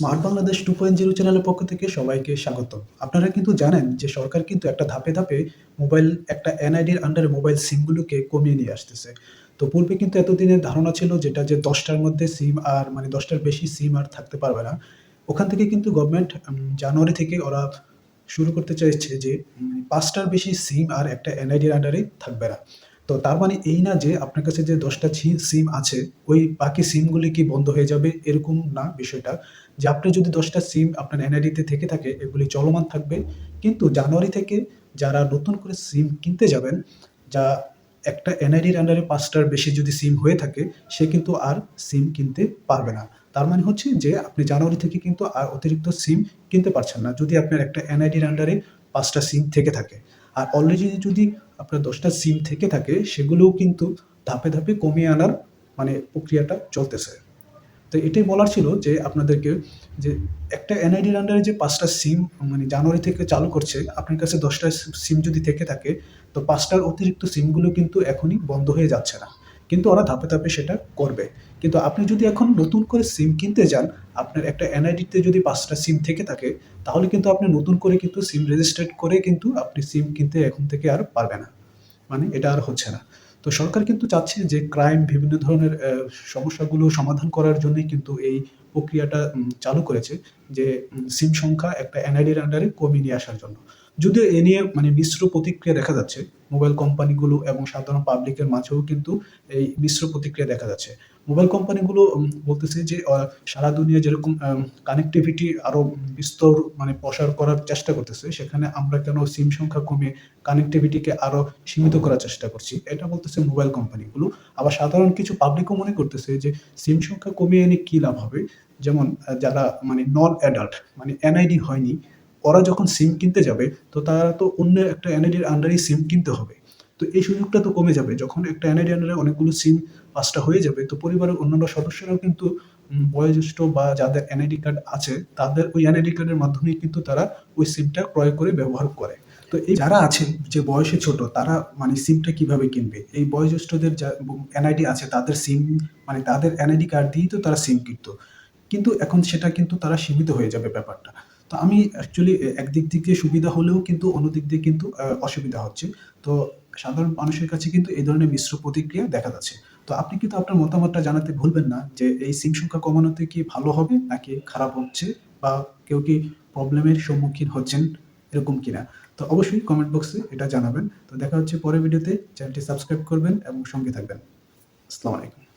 Smart Bangladesh two point zero চ্যানেলের পক্ষ থেকে সবাইকে স্বাগত আপনারা কিন্তু জানেন যে সরকার কিন্তু একটা ধাপে ধাপে মোবাইল, একটা এনআইডির আন্ডারে মোবাইল সিমগুলোকে কমিয়ে নিয়ে আসতেছে। তো পূর্বে কিন্তু এতদিনের ধারণা ছিল যেটা যে দশটার মধ্যে সিম আর মানে দশটার বেশি সিম আর থাকতে পারবে না। ওখান থেকে কিন্তু গভর্নমেন্ট জানুয়ারি থেকে ওরা শুরু করতে চাইছে যে পাঁচটার বেশি সিম আর একটা এনআইডির আন্ডারে থাকবে না। তো তার মানে এই না যে আপনার কাছে যে দশটা সিম আছে, ওই বাকি সিমগুলি কি বন্ধ হয়ে যাবে এরকম না বিষয়টা। যে আপনি যদি দশটা সিম আপনার এনআইডিতে থেকে থাকে, এগুলি চলমান থাকবে। কিন্তু জানুয়ারি থেকে যারা নতুন করে সিম কিনতে যাবেন, যা একটা এনআইডির আন্ডারে পাঁচটার বেশি যদি সিম হয়ে থাকে, সে কিন্তু আর সিম কিনতে পারবে না। তার মানে হচ্ছে যে আপনি জানুয়ারি থেকে কিন্তু আর অতিরিক্ত সিম কিনতে পারছেন না। যদি আপনার একটা এনআইডির আন্ডারে পাঁচটা সিম থেকে থাকে আর অলরেডি যদি আপনার দশটা সিম থেকে থাকে, সেগুলোও কিন্তু ধাপে ধাপে কমিয়ে আনার মানে প্রক্রিয়াটা চলতেছে। তো এটাই বলার ছিল যে আপনাদেরকে যে একটা এনআইডির আন্ডারে যে পাঁচটা সিম মানে জানুয়ারি থেকে চালু করছে, আপনার কাছে দশটা সিম যদি থেকে থাকে, তো পাঁচটার অতিরিক্ত সিমগুলো কিন্তু এখনই বন্ধ হয়ে যাচ্ছে না। কিন্তু ওরা ধাপে ধাপে সেটা করবে। কিন্তু আপনি যদি এখন নতুন করে সিম কিনতে যান, আপনার একটা এনআইডিতে যদি পাঁচটা সিম থেকে থাকে, তাহলে কিন্তু আপনি নতুন করে কিন্তু সিম রেজিস্ট্রেট করে কিন্তু আপনি সিম কিনতে এখন থেকে আর পারবে না। মানে এটা আর হচ্ছে না। তো সরকার কিন্তু চাচ্ছে যে ক্রাইম বিভিন্ন ধরনের সমস্যাগুলো সমাধান করার জন্যই কিন্তু এই প্রক্রিয়াটা চালু করেছে যে সিম সংখ্যা একটা এনআইডির আন্ডারে কমিয়ে নিয়ে আসার জন্য। যদিও এ নিয়ে মানে মিশ্র প্রতিক্রিয়া দেখা যাচ্ছে মোবাইল কোম্পানিগুলো এবং সাধারণ পাবলিকের মাঝেও কিন্তু এই মিশ্র প্রতিক্রিয়া দেখা যাচ্ছে। মোবাইল কোম্পানিগুলো বলতেছে যে সারা দুনিয়া যেরকম কানেক্টিভিটি আরও বিস্তর মানে প্রসার করার চেষ্টা করতেছে, সেখানে আমরা কেন সিম সংখ্যা কমিয়ে কানেক্টিভিটিকে আরও সীমিত করার চেষ্টা করছি, এটা বলতেছে মোবাইল কোম্পানিগুলো। আবার সাধারণ কিছু পাবলিকও মনে করতেছে যে সিম সংখ্যা কমিয়ে এনে কি লাভ হবে? যেমন যারা মানে নন অ্যাডাল্ট মানে এনআইডি হয়নি ওরা যখন সিম কিনতে যাবে, তো তারা তো অন্য একটা এনআইডির আন্ডারেই সিম কিনতে হবে। তো এই সুযোগটা তো কমে যাবে। যখন একটা এনআইডি আন্ডারে অনেকগুলো সিম পাঁচটা হয়ে যাবে, তো পরিবারের অন্যান্য সদস্যরাও কিন্তু বয়োজ্যেষ্ঠ বা যাদের এনআইডি কার্ড আছে, তাদের ওই এনআইডি কার্ডের মাধ্যমেই কিন্তু তারা ওই সিমটা ক্রয় করে ব্যবহার করে। তো এই যারা আছে যে বয়সে ছোট, তারা মানে সিমটা কীভাবে কিনবে? এই বয়োজ্যেষ্ঠদের যা এনআইডি আছে, তাদের সিম মানে তাদের এনআইডি কার্ড দিয়েই তো তারা সিম কিনতো। কিন্তু এখন সেটা কিন্তু তারা সীমিত হয়ে যাবে ব্যাপারটা। তো আমি অ্যাকচুয়ালি একদিক থেকে সুবিধা হলেও কিন্তু অন্যদিক দিয়ে কিন্তু অসুবিধা হচ্ছে। তো সাধারণ মানুষের কাছে কিন্তু এই ধরনের মিশ্র প্রতিক্রিয়া দেখা যাচ্ছে। তো আপনি কিন্তু আপনার মতামতটা জানাতে ভুলবেন না যে এই সিম সংখ্যা কমানোতে কি ভালো হবে, নাকি খারাপ হচ্ছে, বা কেউ কি প্রবলেমের সম্মুখীন হচ্ছেন, এরকম কিনা? তো অবশ্যই কমেন্ট বক্সে এটা জানাবেন। তো দেখা হচ্ছে পরের ভিডিওতে চ্যানেলটি সাবস্ক্রাইব করবেন এবং সঙ্গে থাকবেন। আসসালামু আলাইকুম।